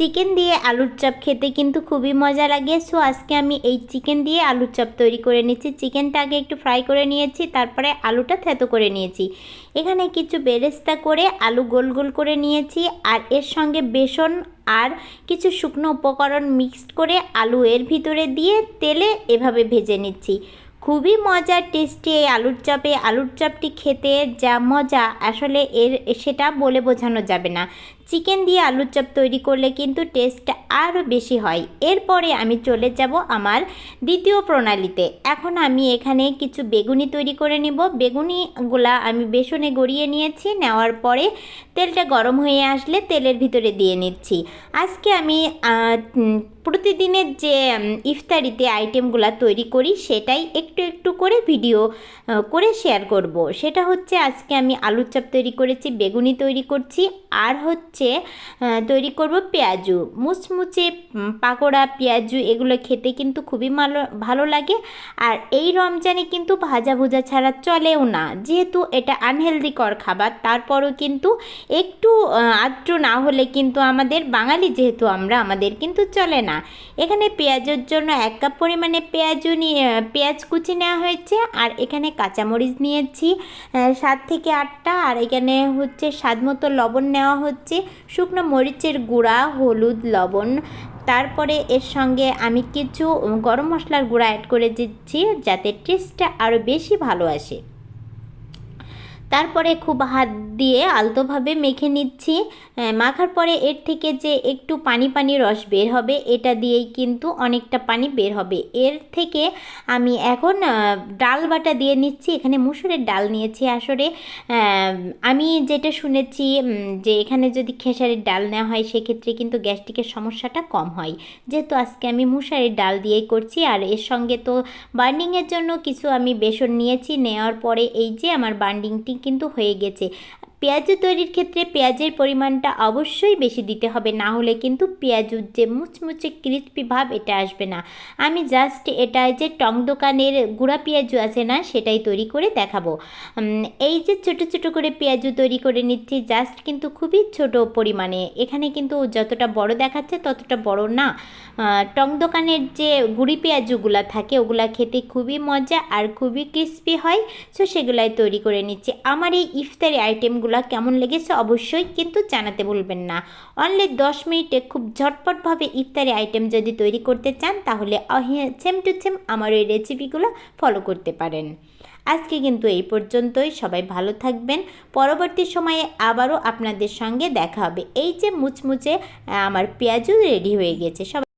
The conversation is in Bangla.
চিকেন দিয়ে আলুর চপ খেতে কিন্তু খুবই মজা লাগে। সো আজকে আমি এই চিকেন দিয়ে আলুর চপ তৈরি করে নিচ্ছি চিকেনটা আগে একটু ফ্রাই করে নিয়েছি, তারপরে আলুটা থেতো করে নিয়েছি। এখানে কিছু বেরেস্তা করে আলু গোল গোল করে নিয়েছি, আর এর সঙ্গে বেসন আর কিছু শুকনো উপকরণ মিক্সড করে আলু এর ভিতরে দিয়ে তেলে এভাবে ভেজে নিচ্ছি। খুবই মজার টেস্টি এই আলুর চপে। আলুর চপটি খেতে যা মজা, আসলে এর, সেটা বলে বোঝানো যাবে না। চিকেন দিয়ে আলুর চপ তৈরি করলে কিন্তু টেস্টটা আরও বেশি হয়। এরপরে আমি চলে যাব আমার দ্বিতীয় প্রণালীতে। এখন আমি এখানে কিছু বেগুনি তৈরি করে নিব। বেগুনিগুলা আমি বেসনে গড়িয়ে নিয়েছি। নেওয়ার পরে তেলটা গরম হয়ে আসলে তেলের ভিতরে দিয়ে নিচ্ছি। আজকে আমি প্রতিদিনের যে ইফতারিতে আইটেমগুলো তৈরি করি, সেটাই একটু একটু করে ভিডিও করে শেয়ার করব। সেটা হচ্ছে আজকে আমি আলুর চাপ তৈরি করেছি, বেগুনি তৈরি করছি, আর হচ্ছে তৈরি করব পেঁয়াজু। মুচমুচে পাকোড়া, পেঁয়াজু এগুলো খেতে কিন্তু খুবই ভালো ভালো লাগে। আর এই রমজানে কিন্তু ভাজা ভুজা ছাড়া চলেও না। যেহেতু এটা আনহেলদিকর খাবার, তারপরও কিন্তু একটু আদ্র না হলে কিন্তু আমাদের বাঙালি যেহেতু আমরা, আমাদের কিন্তু চলে না। এখানে পেঁয়াজের জন্য এক কাপ পরিমাণে পেঁয়াজু নিয়ে, পেঁয়াজ কুচি নেওয়া হয়েছে। আর এখানে কাঁচামরিচ নিয়েছি সাত থেকে আটটা। আর এখানে হচ্ছে স্বাদ মতো লবণ নেওয়া হচ্ছে, শুকনো মরিচের গুঁড়া, হলুদ, লবণ। তারপরে এর সঙ্গে আমি কিছু গরম মশলার গুঁড়া অ্যাড করে দিচ্ছি, যাতে টেস্টটা আরও বেশি ভালো আসে। তারপরে খুব হাত দিয়ে আলতোভাবে মেখে নিচ্ছি। মাখার পরে এর থেকে যে একটু পানি পানি রস বের হবে, এটা দিয়েই কিন্তু অনেকটা পানি বের হবে। এর থেকে আমি এখন ডাল বাটা দিয়ে নিচ্ছি। এখানে মুসুরের ডাল নিয়েছি আসলে আমি যেটা শুনেছি যে এখানে যদি খেসারির ডাল নেওয়া হয়, সেক্ষেত্রে কিন্তু গ্যাস্ট্রিকের সমস্যাটা কম হয়। যেহেতু আজকে আমি মুসারির ডাল দিয়েই করছি, আর এর সঙ্গে তো বার্নিংয়ের জন্য কিছু আমি বেসন নিয়েছি। নেওয়ার পরে এই যে আমার বার্নিংটি কিন্তু হয়ে গেছে। পেঁয়াজ তৈরির ক্ষেত্রে পেঁয়াজের পরিমাণটা অবশ্যই বেশি দিতে হবে, না হলে কিন্তু পেঁয়াজুর যে মুচমুচে ক্রিস্পি ভাব এটা আসবে না। আমি জাস্ট এটা যে টং দোকানের গুঁড়া পেঁয়াজু আছে না, সেটাই তৈরি করে দেখাবো। এই যে ছোট ছোট করে পেঁয়াজু তৈরি করে নিচ্ছি জাস্ট কিন্তু খুবই ছোট পরিমাণে। এখানে কিন্তু যতটা বড় দেখাচ্ছে, ততটা বড় না। টং দোকানের যে গুঁড়ি পেঁয়াজুগুলা থাকে, ওগুলা খেতে খুবই মজা আর খুবই ক্রিস্পি হয় সো সেগুলাই তৈরি করে নিচ্ছি। আমার এই ইফতারি আইটেমগুলো কেমন লেগেছে অবশ্যই কিন্তু জানাতে ভুলবেন না। অনলি দশ মিনিটে খুব ঝটপটভাবে ইফতারি আইটেম যদি তৈরি করতে চান, তাহলে সেম টু সেম আমার ওই রেসিপিগুলো ফলো করতে পারেন। আজকে কিন্তু এই পর্যন্তই, সবাই ভালো থাকবেন। পরবর্তী সময়ে আবারও আপনাদের সঙ্গে দেখা হবে। এই যে মুচমুচে আমার পেঁয়াজও রেডি হয়ে গেছে। সবাই